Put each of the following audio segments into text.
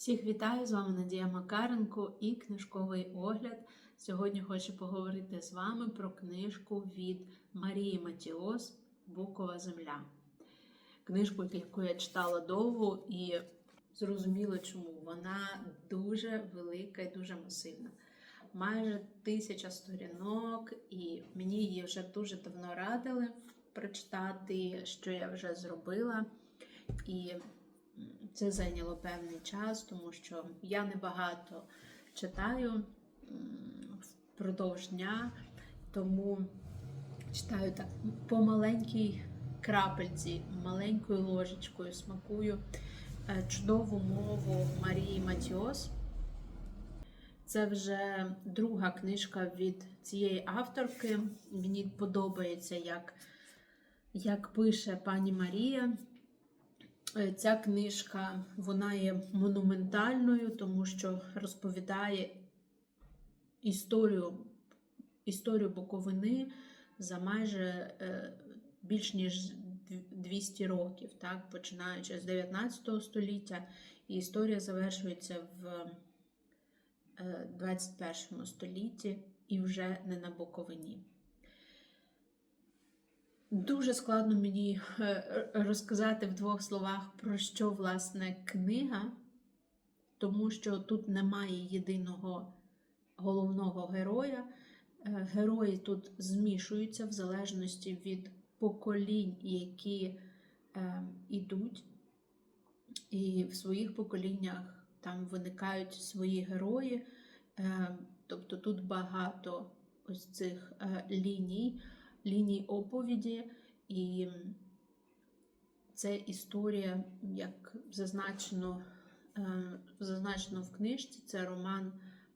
Всіх вітаю! З вами Надія Макаренко і книжковий огляд. Сьогодні хочу поговорити з вами про книжку від Марії Матіос Букова Земля. Книжку, яку я читала довго і зрозуміло, чому вона дуже велика і дуже масивна. Майже тисяча сторінок, і мені її вже дуже давно радили прочитати, що я вже зробила. І це зайняло певний час, тому що я небагато читаю впродовж дня, тому читаю так по маленькій крапельці, маленькою ложечкою, смакую е, чудову мову Марії Матіос. Це вже друга книжка від цієї авторки. Мені подобається, як, як пише пані Марія. Е, Ця книжка вона є монументальною, тому що розповідає історію, історію Буковини за майже е, більш ніж 200 років, так, починаючи з 19 століття, і історія завершується в е, 21 столітті і вже не на Буковині. Дуже складно мені е, розказати в двох словах, про що власне книга, тому що тут немає єдиного головного героя. Е, Герої тут змішуються в залежності від поколінь, які е, йдуть, і в своїх поколіннях там виникають свої герої. Е, тобто тут багато ось цих е, ліній ліній оповіді, і це історія, як зазначено, е, зазначено в книжці, це роман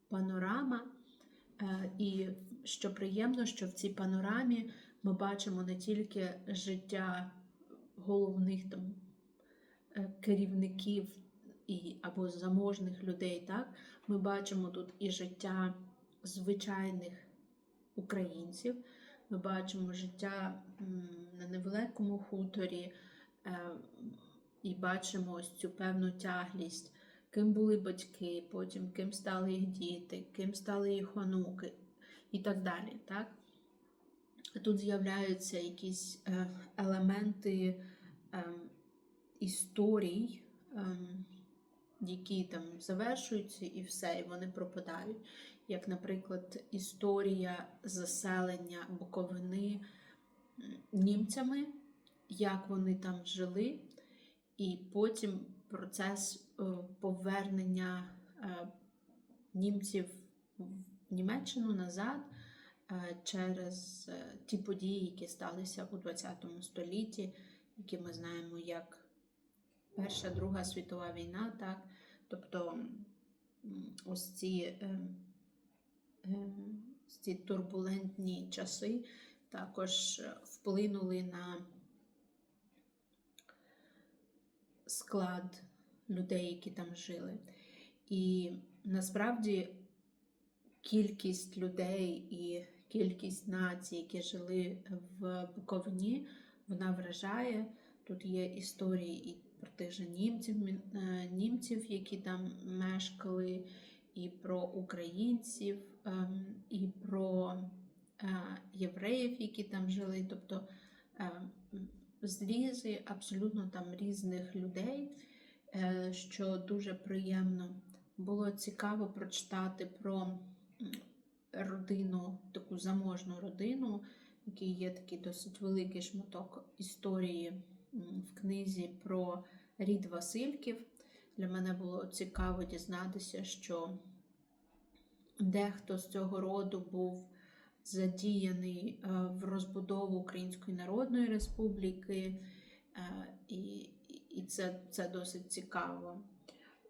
Панорама. Е, І що приємно, що в цій панорамі ми бачимо не тільки життя головних там е, керівників і, або заможних людей, так? ми бачимо тут і життя звичайних українців. Ми бачимо життя на невеликому хуторі е, і бачимо ось цю певну тяглість, ким були батьки, потім ким стали їх діти, ким стали їх онуки і так далі. Так? Тут з'являються якісь е, елементи е, історій, які там завершуються і все, і вони пропадають як, наприклад, історія заселення Буковини німцями, як вони там жили, і потім процес е, повернення е, німців в Німеччину назад е, через ті події, які сталися у ХХ столітті, які ми знаємо як Перша Друга світова війна, так? Тобто ось ці ці турбулентні часи також вплинули на склад людей, які там жили. І насправді кількість людей і кількість націй, які жили в Буковині, вона вражає. Тут є історії і про тих же німців, німців, які там мешкали і про українців, і про е, євреїв, які там жили, тобто ем, зрізи абсолютно там різних людей, е, що дуже приємно. Було цікаво прочитати про родину, таку заможну родину, якій є такий досить великий шматок історії в книзі про рід Васильків. Для мене було цікаво дізнатися, що дехто з цього роду був задіяний е, в розбудову Української Народної Республіки, е, і і це це досить цікаво.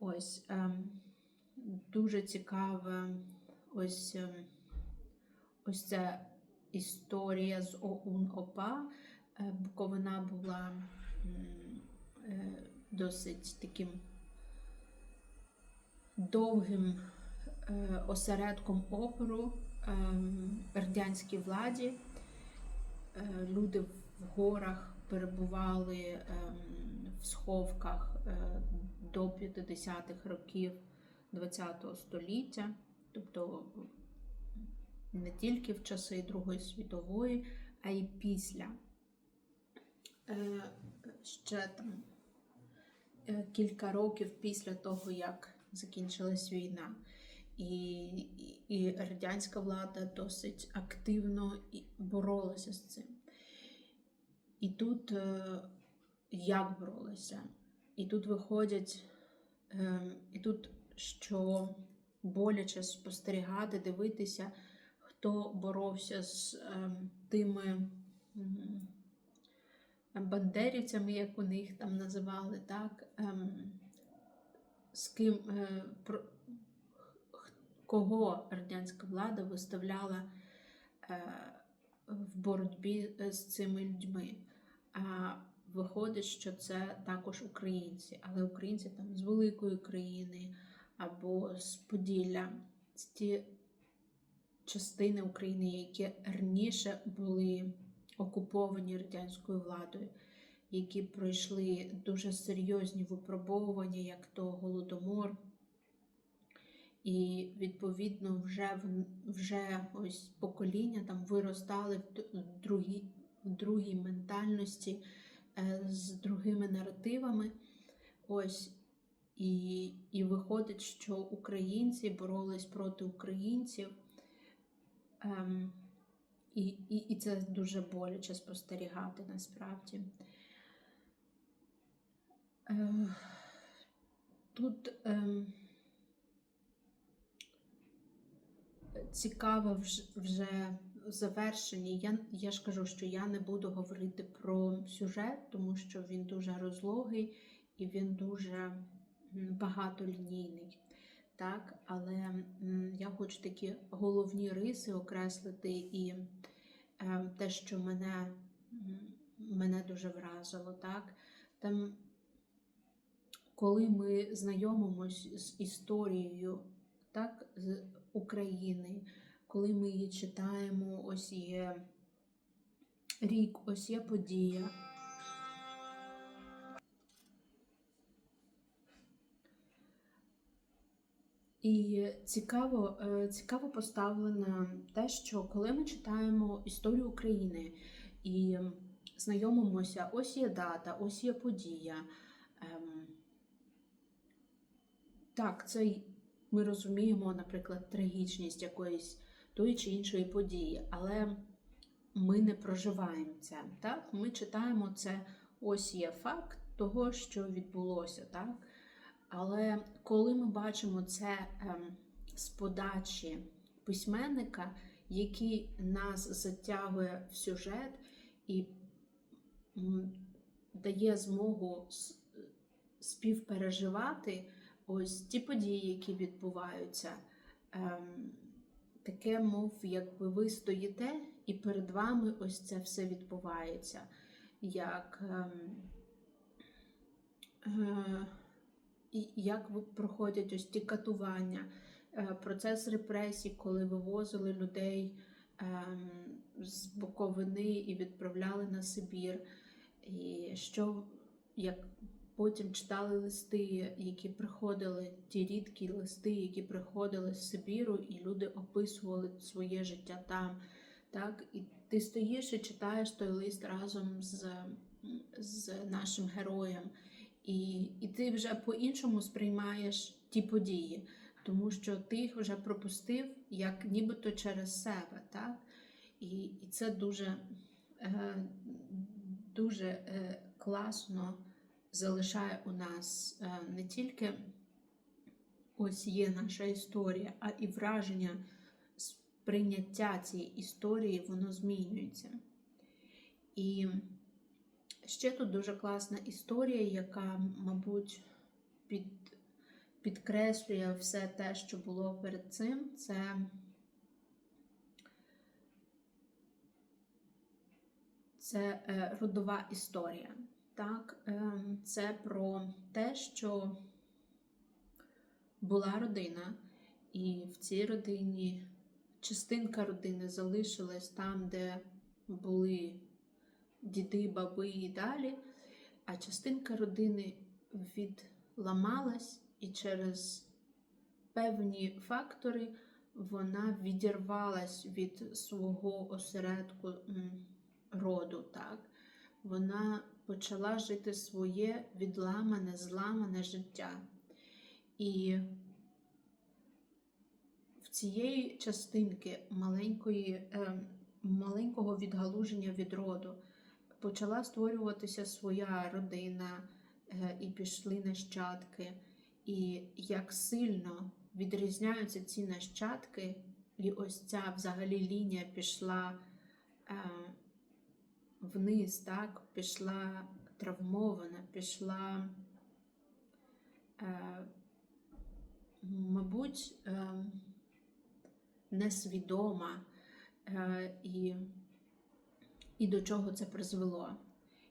Ось ем, дуже цікава ось ось ця історія з ОУН ОПА. Е, Буковина була досить таким довгим е, осередком опору ем, радянській владі. Е, люди в горах перебували ем, в сховках е, до 50-х років ХХ століття, тобто не тільки в часи Другої світової, а й після. Е, Ще там е, кілька років після того, як закінчилась війна. І, і, радянська влада досить активно боролася з цим. І тут е, як боролися? І тут виходять, е, і тут що боляче спостерігати, дивитися, хто боровся з е, тими бандерівцями, як у них там називали, так? Ем, з ким е, про, кого радянська влада виставляла е, в боротьбі з цими людьми. А виходить, що це також українці, але українці там з великої країни або з Поділля, з ті частини України, які раніше були окуповані радянською владою, які пройшли дуже серйозні випробовування, як то Голодомор. І відповідно вже вже ось покоління там виростали в другій, в другій ментальності е, з другими наративами. Ось і, і виходить, що українці боролись проти українців. Ем, і, і, і це дуже боляче спостерігати насправді. Е, тут ем, цікаво вже, завершенні. Я, я ж кажу, що я не буду говорити про сюжет, тому що він дуже розлогий і він дуже багатолінійний. Так, але я хочу такі головні риси окреслити і е, те, що мене, мене дуже вразило. Так? Там, коли ми знайомимось з історією так, з України, коли ми її читаємо, ось є рік, ось є подія. І цікаво, е, цікаво поставлено те, що коли ми читаємо історію України і знайомимося, ось є дата, ось є подія. ем, Так, це ми розуміємо, наприклад, трагічність якоїсь тої чи іншої події, але ми не проживаємо це. Так? Ми читаємо це, ось є факт того, що відбулося. Так? Але коли ми бачимо це ем, з подачі письменника, який нас затягує в сюжет і дає змогу співпереживати ось ті події, які відбуваються, ем, таке, мов якби ви стоїте, і перед вами ось це все відбувається. Як ем, е, як проходять ось ті катування, е, процес репресій, коли вивозили людей ем, з Буковини і відправляли на Сибір. І що як потім читали листи, які приходили, ті рідкі листи, які приходили з Сибіру, і люди описували своє життя там. Так? І ти стоїш і читаєш той лист разом з, з нашим героєм. І, і ти вже по-іншому сприймаєш ті події, тому що ти їх вже пропустив як нібито через себе. Так? І, і це дуже, е, дуже е, класно залишає у нас е, не тільки ось є наша історія, а і враження сприйняття цієї історії, воно змінюється. І ще тут дуже класна історія, яка, мабуть, під, підкреслює все те, що було перед цим. Це це е, родова історія. Так, ем, це про те, що була родина, і в цій родині частинка родини залишилась там, де були діди, баби і далі. а частинка родини відламалась, і через певні фактори вона відірвалась від свого осередку роду. Так? Вона почала жити своє відламане, зламане життя. І в цієї частинки маленької, е, маленького відгалуження від роду почала створюватися своя родина, е, і пішли нащадки. І як сильно відрізняються ці нащадки, і ось ця взагалі лінія пішла е, вниз, так, пішла травмована, пішла, е, мабуть, е, несвідома, е, і, і до чого це призвело.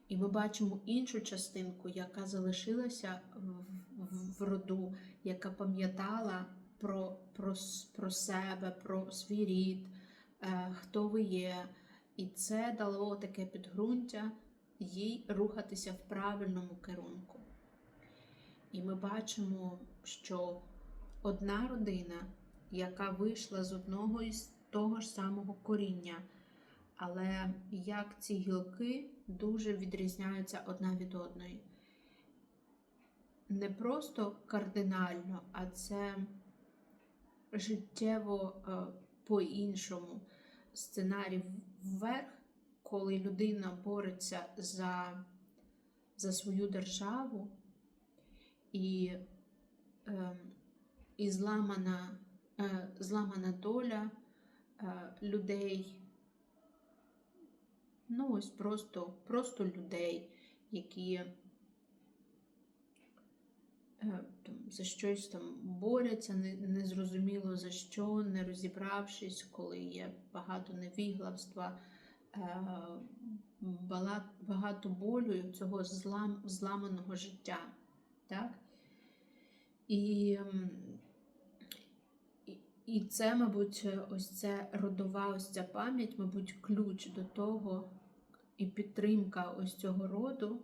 І ми бачимо іншу частинку, яка залишилася в, в, в роду, яка пам'ятала про, про, про себе, про свій рід, е, хто ви є. І це дало таке підґрунтя їй рухатися в правильному керунку. І ми бачимо, що одна родина, яка вийшла з одного із того ж самого коріння, але як ці гілки дуже відрізняються одна від одної. Не просто кардинально, а це життєво е, по-іншому. Сценарій вверх, коли людина бореться за, за свою державу і, е, і зламана, е, зламана доля е, людей. Ну, ось просто, просто людей, які там, за щось там борються, не, незрозуміло за що, не розібравшись, коли є багато невігластва, е, багато болю цього злам, зламаного життя. Так? І, і, це, мабуть, ось це родова ось ця пам'ять, мабуть, ключ до того і підтримка ось цього роду,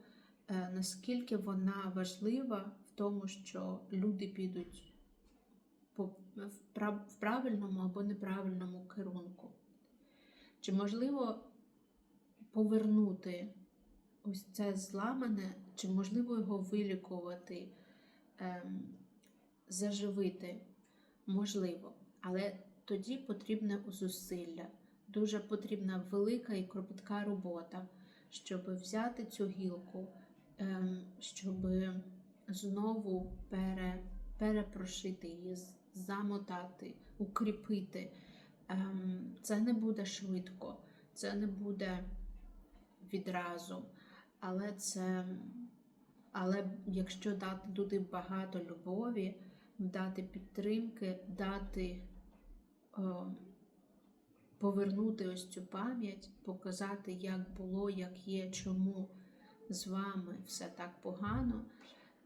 е, наскільки вона важлива тому, що люди підуть в, правильному або неправильному керунку. Чи можливо повернути ось це зламане, чи можливо його вилікувати, ем, заживити? Можливо, але тоді потрібне зусилля. Дуже потрібна велика і кропітка робота, щоб взяти цю гілку, ем, щоб знову пере, перепрошити її, замотати, укріпити. Ем, Це не буде швидко, це не буде відразу, але це. Але якщо дати туди багато любові, дати підтримки, дати о, повернути ось цю пам'ять, показати, як було, як є, чому з вами все так погано,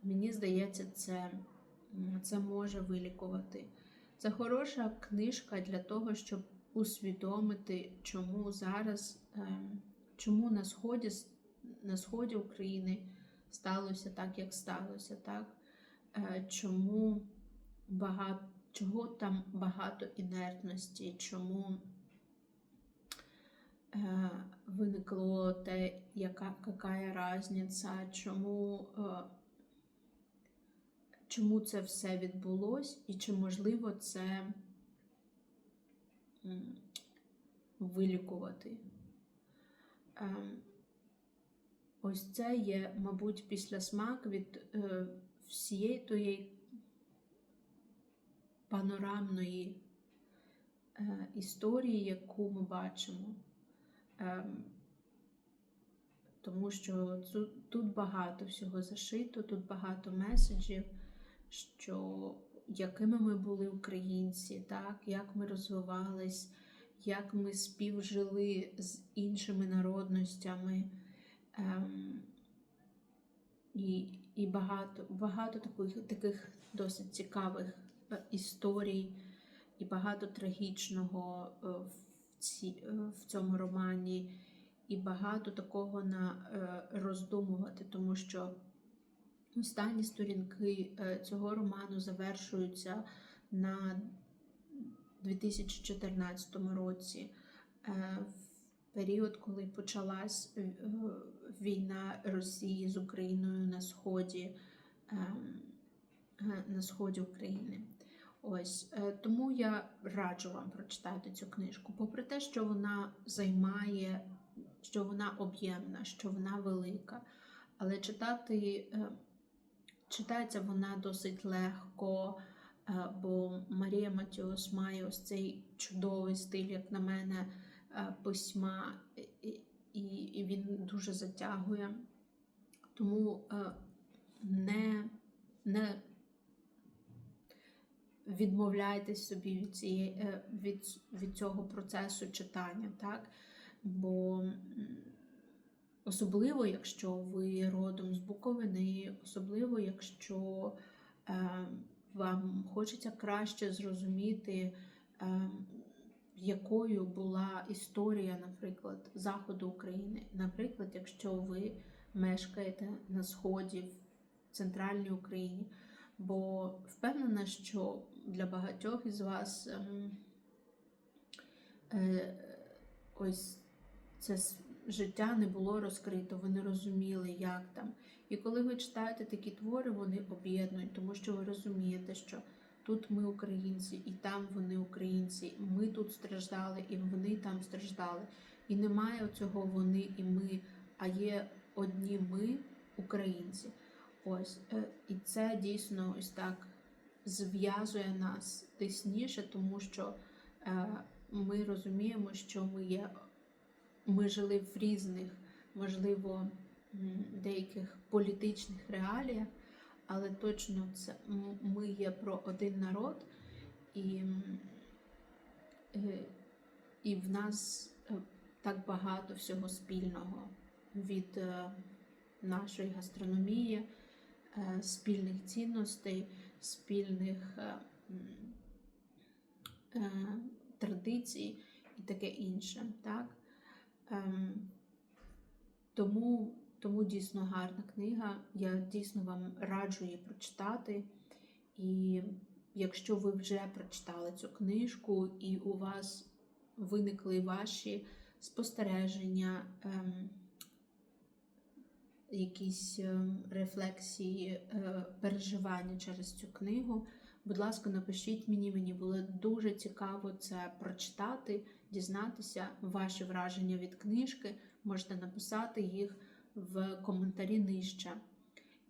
мені здається, це, це може вилікувати. Це хороша книжка для того, щоб усвідомити, чому зараз, ем, чому на сході, на сході України сталося так, як сталося, так? Е, Чому багато, чого там багато інертності, чому е, виникло те, яка, яка різниця, чому, е, чому це все відбулось, і чи можливо це вилікувати. Ем, Ось це є, мабуть, післясмак від е, всієї тої панорамної е, історії, яку ми бачимо. Ем, тому що тут багато всього зашито, тут багато меседжів, що якими ми були українці, так, як ми розвивались, як ми співжили з іншими народностями. Ем, і, і багато, багато таких, таких досить цікавих е, історій, і багато трагічного е, в, ці, е, в цьому романі. і багато такого на роздумувати, тому що останні сторінки е, цього роману завершуються на 2014 році, е, в період, коли почалась е, війна Росії з Україною на сході, ем, на сході України. Ось тому я раджу вам прочитати цю книжку. Попри те, що вона займає, що вона об'ємна, що вона велика, але читати е, читається вона досить легко, е, бо Марія Матіос має ось цей чудовий стиль, як на мене, е, письма, і, він дуже затягує. Тому е, не, не відмовляйтесь собі від, цієї, від, від цього процесу читання, так? Бо особливо, якщо ви родом з Буковини, особливо, якщо е, вам хочеться краще зрозуміти, е, якою була історія, наприклад, Заходу України. Наприклад, якщо ви мешкаєте на сході в центральній Україні. Бо впевнена, що для багатьох із вас ем, е, ось це життя не було розкрито, ви не розуміли, як там. І коли ви читаєте такі твори, вони об'єднують, тому що ви розумієте, що тут ми українці, і там вони українці, ми тут страждали, і вони там страждали. І немає цього вони і ми, а є одні ми, українці. Ось, е, і це дійсно ось так зв'язує нас тисніше, тому що е, ми розуміємо, що ми є, ми жили в різних, можливо, деяких політичних реаліях, але точно це ми є про один народ, і, е, і в нас е, так багато всього спільного від е, нашої гастрономії, спільних цінностей, спільних традицій і таке інше. Так? Ем, Тому, тому дійсно гарна книга. Я дійсно вам раджу її прочитати. І якщо ви вже прочитали цю книжку, і у вас виникли ваші спостереження, ем, якісь ем, рефлексії, е, переживання через цю книгу, будь ласка, напишіть мені, мені було дуже цікаво це прочитати, дізнатися ваші враження від книжки. Можете написати їх в коментарі нижче.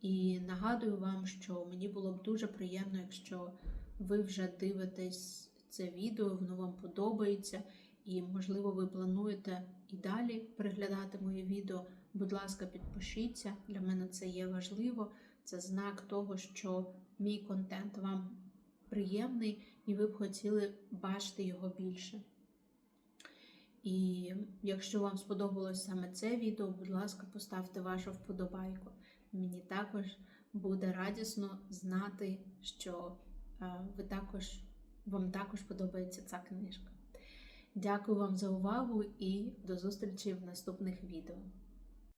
І нагадую вам, що мені було б дуже приємно, якщо ви вже дивитесь це відео, воно вам подобається, і, можливо, ви плануєте і далі переглядати моє відео. Будь ласка, підпишіться. Для мене це є важливо. Це знак того, що мій контент вам приємний, і ви б хотіли бачити його більше. І якщо вам сподобалось саме це відео, будь ласка, поставте вашу вподобайку. Мені також буде радісно знати, що е, ви також, вам також подобається ця книжка. Дякую вам за увагу і до зустрічі в наступних відео.